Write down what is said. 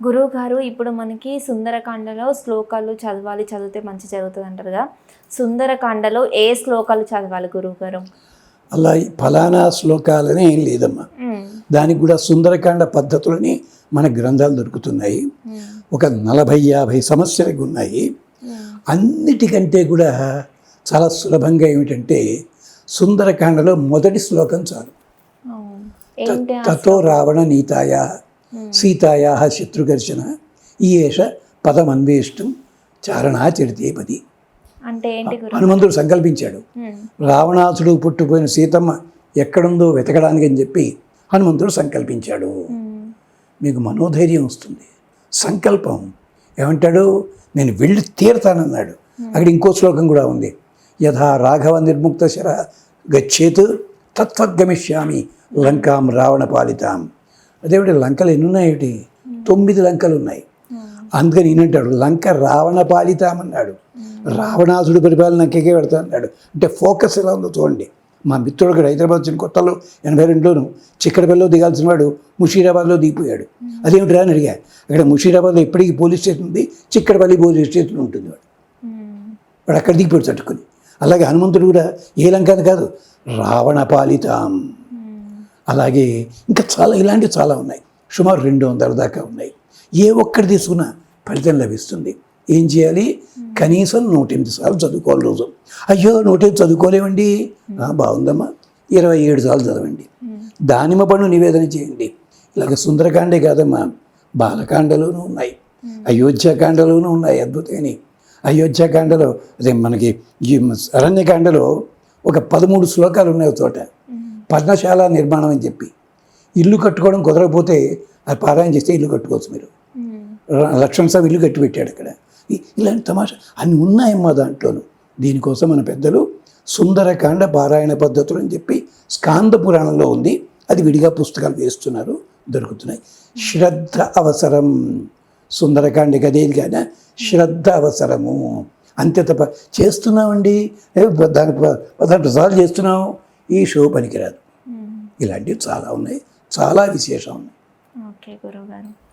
గురువు గారు ఇప్పుడు మనకి సుందరకాండలో శ్లోకాలు చదవాలి చదివితే మంచి జరుగుతుంది అంటారు కదా సుందరకాండలో ఏ శ్లోకాలు చదవాలి గురువు గారు అలా ఫలానా శ్లోకాలని ఏం లేదమ్మా. దానికి కూడా సుందరకాండ పద్ధతులని మన గ్రంథాలు దొరుకుతున్నాయి. ఒక నలభై యాభై సమస్యలకు ఉన్నాయి. అన్నిటికంటే కూడా చాలా సులభంగా ఏమిటంటే సుందరకాండలో మొదటి శ్లోకం చాలు. తతో రావణ నీతాయ సీతాయా శత్రుఘర్షణ ఈయేష పదమన్వేష్టం చారణాచరితే పది అంటే హనుమంతుడు సంకల్పించాడు. రావణాసుడు పుట్టిపోయిన సీతమ్మ ఎక్కడుందో వెతకడానికి అని చెప్పి హనుమంతుడు సంకల్పించాడు. మీకు మనోధైర్యం వస్తుంది. సంకల్పం. ఏమంటాడు? నేను వెళ్ళి తీరతానన్నాడు. అక్కడ ఇంకో శ్లోకం కూడా ఉంది. యథా రాఘవ నిర్ముక్త శర గచ్చేత్ తత్వగమిష్యామి లంకాం రావణ పాలితాం. అదేమిటి లంకలు ఎన్ని ఉన్నాయేటి తొమ్మిది లంకలు ఉన్నాయి అందుకని ఈయనంటాడు లంక రావణ పాలితామన్నాడు. రావణాసుడు పరిపాలన లంకకే పెడతా అన్నాడు. అంటే ఫోకస్ ఎలా ఉందో చూడండి. మా మిత్రుడు ఇక్కడ హైదరాబాద్ వచ్చిన కొత్తలో ఎనభై రెండులోను చిక్కడపల్లిలో దిగాల్సిన వాడు ముషీరాబాద్లో దిగిపోయాడు. అదేమిటి అని అడిగా. అక్కడ ముషీరాబాద్లో ఎప్పటికీ పోలీస్ స్టేషన్ ఉంది చిక్కడపల్లి పోలీస్ స్టేషన్ ఉంటుంది వాడు. వాడు అక్కడ దిగిపోయాడు తట్టుకుని అలాగే హనుమంతుడు కూడా ఏ లంక అని కాదు రావణ పాలితాం. అలాగే ఇంకా చాలా ఇలాంటివి చాలా ఉన్నాయి. సుమారు రెండు వందల దాకా ఉన్నాయి. ఏ ఒక్కటి తీసుకున్నా ఫలితం లభిస్తుంది. ఏం చేయాలి? కనీసం నూట ఎనిమిది సార్లు చదువుకోవాలి రోజు. అయ్యో నూట ఎనిమిది చదువుకోలేమండి బాగుందమ్మా. ఇరవై ఏడు సార్లు చదవండి. దానిమ్మ పండు నివేదన చేయండి. ఇలాగ సుందరకాండే కాదమ్మా. బాలకాండలోనూ ఉన్నాయి. అయోధ్యకాండలోనూ ఉన్నాయి అద్భుతమైన. అయోధ్యకాండలో అదే మనకి ఈ అరణ్యకాండలో ఒక పదమూడు శ్లోకాలు ఉన్నాయి చోట. పర్ణశాల నిర్మాణం అని చెప్పి. ఇల్లు కట్టుకోవడం కుదరకపోతే అది పారాయణ చేస్తే ఇల్లు కట్టుకోవచ్చు మీరు. లక్ష్మణ్ సాబ్ ఇల్లు కట్టి పెట్టాడు అక్కడ. ఇలాంటి తమాషా అన్ని ఉన్నాయమ్మా దాంట్లోనూ. దీనికోసం మన పెద్దలు సుందరకాండ పారాయణ పద్ధతులు అని చెప్పి స్కాంద పురాణంలో ఉంది. అది విడిగా పుస్తకాలు వేస్తున్నారు. దొరుకుతున్నాయి. శ్రద్ధ అవసరం. సుందరకాండకి అదేది కానీ శ్రద్ధ అవసరము. అంతే తప్ప చేస్తున్నామండి. ఏ దానికి ప- పదహారు సార్లు చేస్తున్నాం ఈ షో పనికిరాదు. ఇలాంటివి చాలా ఉన్నాయి. చాలా విశేషం ఉన్నాయి. ఓకే గురువు గారు